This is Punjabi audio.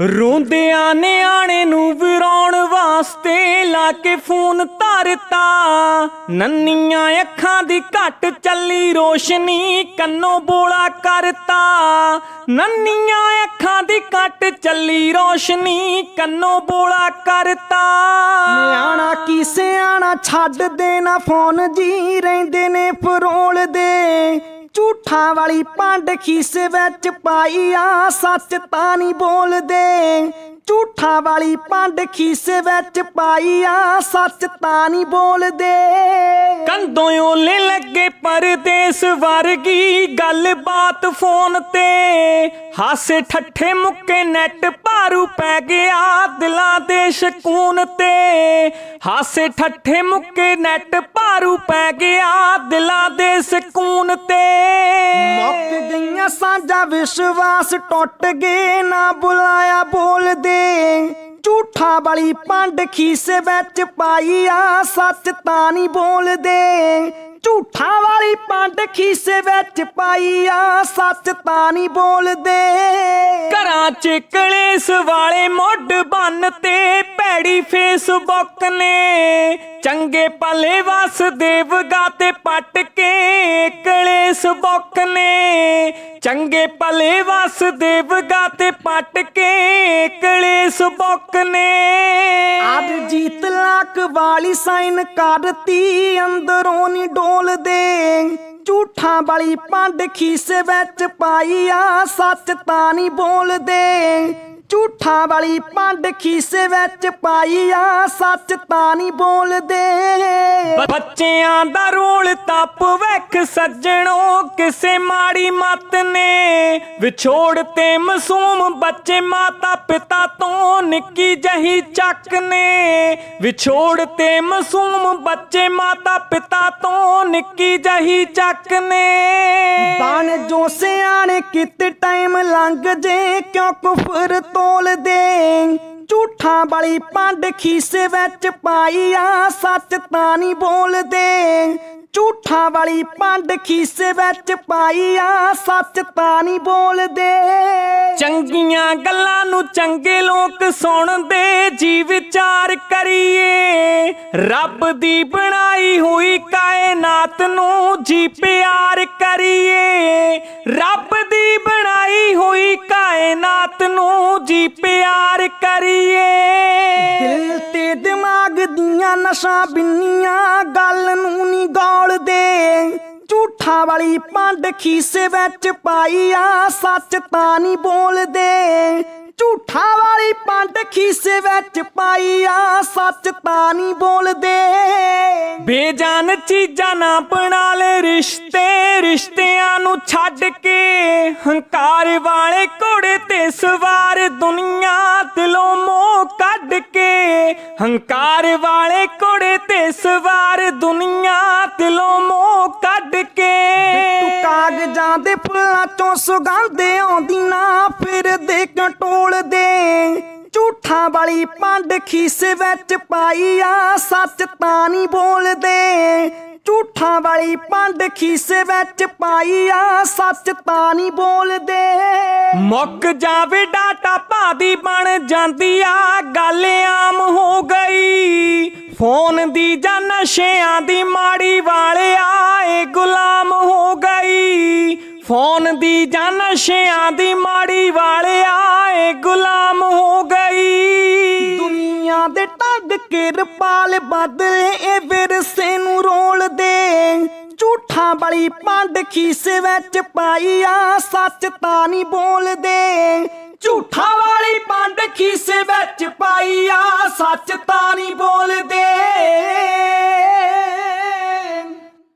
ਰੋਂਦਿਆਂ ਨਿਆਣੇ ਨੂੰ ਵਿਰਾਉਣ ਵਾਸਤੇ ਲਾ ਕੇ ਫੋਨ ਧਰਤਾ। ਨੰਨੀਆਂ ਅੱਖਾਂ ਦੀ ਘੱਟ ਚੱਲੀ ਰੋਸ਼ਨੀ ਕੰਨੋਂ ਬੋਲਾ ਕਰਤਾ। ਨੰਨੀਆਂ ਅੱਖਾਂ ਦੀ ਘੱਟ ਚੱਲੀ ਰੋਸ਼ਨੀ ਕੰਨੋਂ ਬੋਲਾ ਕਰਤਾ। ਨਿਆਣਾ ਕੀ ਸਿਆਣਾ ਛੱਡ ਦੇਣਾ ਫੋਨ ਜੀ, ਰਹਿੰਦੇ ਨੇ ਫਰੋਲ ਦੇ। ਝੂਠਾਂ ਵਾਲੀ ਪੰਡ ਖੀਸੇ ਵਿੱਚ ਪਾਈ ਆ, ਸੱਚ ਤਾਂ ਨਹੀਂ ਬੋਲਦੇ। ਝੂਠਾਂ ਵਾਲੀ ਪੰਡ ਖੀਸੇ ਵਿੱਚ ਪਾਈ ਆ, ਸੱਚ ਤਾਂ ਨਹੀਂ ਬੋਲਦੇ। ਕੰਦੋਂ ਓਲੇ ਲੱਗੇ ਪਰਦੇਸ ਵਰਗੀ ਗੱਲਬਾਤ ਫੋਨ ਤੇ। ਹਾਸੇ ਠੱਠੇ ਮੁੱਕੇ ਨੈਟ ਭਾਰੂ ਪੈ ਗਿਆ ਦਿਲਾਂ ਦੇ ਸ਼ਕੂਨ ਤੇ। ਹਾਸੇ ਠੱਠੇ ਮੁੱਕੇ ਨੈਟ ਭਾਰੂ ਪੈ ਗਿਆ ਦਿਲਾਂ ਦੇ ਸਕੂਨ ਤੇ। ਮੁੱਕ ਗਈਆਂ ਸਾਂਝਾ ਵਿਸ਼ਵਾਸ ਟੁੱਟ ਗਏ, ਨਾ ਬੁਲਾਇਆ ਬੋਲਦੇ। ਝੂਠਾਂ ਵਾਲੀ ਪੰਡ ਖੀਸੇ ਵਿੱਚ ਪਾਈ ਆ, ਸੱਚ ਤਾਂ ਨਹੀਂ ਬੋਲਦੇ। ਝੂਠਾਂ ਵਾਲੀ ਪੰਡ ਖੀਸੇ ਵਿੱਚ ਪਾਈ ਆ, ਸੱਚ ਤਾਂ ਨਹੀਂ ਬੋਲਦੇ। ਘਰਾਂ 'ਚ ਕਲੇਸ਼ ਵਾਲੇ ਮੁੱਢ ਬੰਨ ਤੇ ਭੈੜੀ ਫੇਸਬੁੱਕ ਨੇ ਚੰਗੇ ਭਲੇ ਵਸਦੇਵ ਗਾਤੇ ਪੱਟ ਕੇ ਕਲੇਸ਼ ਬੁੱਕ ਨੇ ਚੰਗੇ ਭਲੇ ਵਸਦੇਵ ਗਾਤੇ ਪੱਟ ਕੇ ਕਲੇਸ਼ ਨੇ ਅੱਜ ਜੀਤ ਲੱਕ ਵਾਲੀ ਸਾਈਨ ਕਰਤੀ ਅੰਦਰੋਂ ਨਹੀਂ ਡੋਲਦੇ ਝੂਠਾਂ ਵਾਲੀ ਪੰਡ ਖੀਸੇ ਵਿੱਚ ਪਾਈ ਆ, ਸੱਚ ਤਾਂ ਨਹੀਂ ਬੋਲਦੇ। ਝੂਠਾਂ ਵਾਲੀ ਪੰਡ ਖੀਸੇ ਵਿੱਚ ਪਾਈ ਆ, ਸੱਚ ਤਾਂ ਨਹੀਂ ਬੋਲਦੇ। ਬੱਚਿਆਂ ਦਾ ਰੋਲ ਤਾਂ ਭਵਿੱਖ ਸੱਜਣੋ, ਕਿਸੇ ਮਾੜੀ ਮੱਤ ਨੇ। ਵਿਛੋੜ ਤੇ ਮਾਸੂਮ ਬੱਚੇ ਮਾਤਾ ਪਿਤਾ ਤੋਂ ਨਿੱਕੀ ਜਹੀ ਚੱਕ ਨੇ। ਵਿਛੋੜ ਤੇ ਮਾਸੂਮ ਬੱਚੇ ਮਾਤਾ ਪਿਤਾ ਤੋਂ ਨਿੱਕੀ ਜਹੀ ਚੱਕ ਨੇ। ਬਣ ਜੋ ਸਿਆਣੇ ਕਿਤੇ ਟਾਈਮ ਲੰਘ ਜੇ, ਕਿਉਂ ਕੁਫਰ ਤੋਲਦੇ? ਝੂਠਾਂ ਵਾਲੀ ਪੰਡ ਖੀਸੇ ਵਿੱਚ ਪਾਈ ਆ ਸੱਚ ਤਾਂ ਨਹੀਂ ਬੋਲਦੇ। ਝੂਠਾਂ ਵਾਲੀ ਪੰਡ ਖੀਸੇ ਵਿੱਚ ਪਾਈ ਆ ਸੱਚ ਤਾਂ ਨਹੀਂ ਬੋਲਦੇ। ਚੰਗੀਆਂ ਗੱਲਾਂ ਨੂੰ ਚੰਗੇ ਲੋਕ ਸੁਣਦੇ, ਜੀ ਵਿਚਾਰ ਕਰੀਏ। ਰੱਬ ਦੀ ਬਣਾਈ ਹੋਈ ਕਾਇਨਾਤ ਨੂੰ ਜੀ ਪਿਆਰ ਕਰੀਏ। ਰੱਬ ਦੀ ਬਣਾਈ ਹੋਈ ਕਾਇਨਾਤ ਨੂੰ ਜੀ ਪਿਆਰ ਕਰੀਏ। ਦਿਲ ਤੇ ਦਿਮਾਗ ਦੀਆਂ ਨਸ਼ਾਂ ਬਿੰਨੀਆਂ, ਗੱਲ ਨੂੰ ਨਹੀਂ ਗੌਲਦੇ। ਝੂਠਾਂ ਵਾਲੀ ਪੰਡ ਖੀਸੇ ਵਿੱਚ ਪਾਈ ਆ ਸੱਚ ਤਾਂ ਨਹੀਂ ਬੋਲਦੇ। ਝੂਠਾ ਵਾਲੀ ਪੰਡ ਖੀਸੇ ਵਿੱਚ ਪਾਈ ਆ ਸੱਚ ਤਾਂ ਨਹੀਂ ਬੋਲਦੇ। ਬੇਜਾਨ ਚੀਜ਼ਾਂ ਨਾ ਬਣਾ ਲੈ ਰਿਸ਼ਤੇ ਰਿਸ਼ਤੇ ਨੂੰ ਛੱਡ ਕੇ ਹੰਕਾਰ ਵਾਲੇ ਘੋੜੇ ਤੇ ਸਵਾਰ ਦੁਨੀਆ ਦਿਲੋਂ ਮੋਹ ਕੱਢ ਕੇ ਹੰਕਾਰ ਵਾਲੇ ਘੋੜੇ ਤੇ ਸਵਾਰ ਦੁਨੀਆ ਦਿਲੋਂ ਮੋਹ ਕੱਢ ਕੇ। ਤੂੰ ਕਾਗਜ਼ਾਂ ਦੇ ਫੁੱਲਾਂ ਚੋਂ ਸੁਗੰਧ ਆਉਂਦੀ ਨਾ, ਫਿਰ ਦੇ ਕਟੋਲ ਦੇ। ਝੂਠਾਂ ਵਾਲੀ ਪੰਡ ਖੀਸੇ ਵਿੱਚ ਪਾਈ ਆ, ਸੱਚ ਤਾਂ ਨਹੀਂ ਬੋਲਦੇ। ਝੂਠਾਂ ਵਾਲੀ ਪੰਡ ਖੀਸੇ ਵਿੱਚ ਪਾਈ ਆ ਸੱਚ ਤਾਂ ਨਹੀਂ ਬੋਲਦੇ। ਮੁੱਕ ਜਾਵੇ ਡਾਟਾ ਭਾਦੀ ਬਣ ਜਾਂਦੀ ਆ ਗੱਲ ਆਮ ਹੋ ਗਈ। ਫੋਨ ਦੀ ਜਾਂ ਨਸ਼ਿਆਂ ਦੀ ਮਾੜੀ ਵਾਲਿਆ ਏ ਗੁਲਾਮ ਹੋ ਗਈ। ਫੋਨ ਦੀ ਜਾਂ ਨਸ਼ਿਆਂ ਦੀ ਮਾੜੀ ਵਾਲਿਆ ਏ ਗੁਲਾਮ ਹੋ ਗਈ। ਦੁਨੀਆ ਦੇ ਢੰਗ ਕੇ ਰਪਾਲ ਬਦਲੇ ਇਹ ਵਿਰਸੇ ਨੂੰ ਰੋਲਦੇ ਝੂਠਾਂ ਵਾਲੀ ਪੰਡ ਖੀਸੇ ਵਿੱਚ ਪਾਈ ਆ ਸੱਚ ਤਾਂ ਨਹੀਂ ਬੋਲਦੇ। ਝੂਠਾਂ ਵਾਲੀ ਪੰਡ ਖੀਸੇ ਵਿੱਚ ਪਾਈ ਆ ਸੱਚ ਤਾਂ ਨਹੀਂ ਬੋਲਦੇ।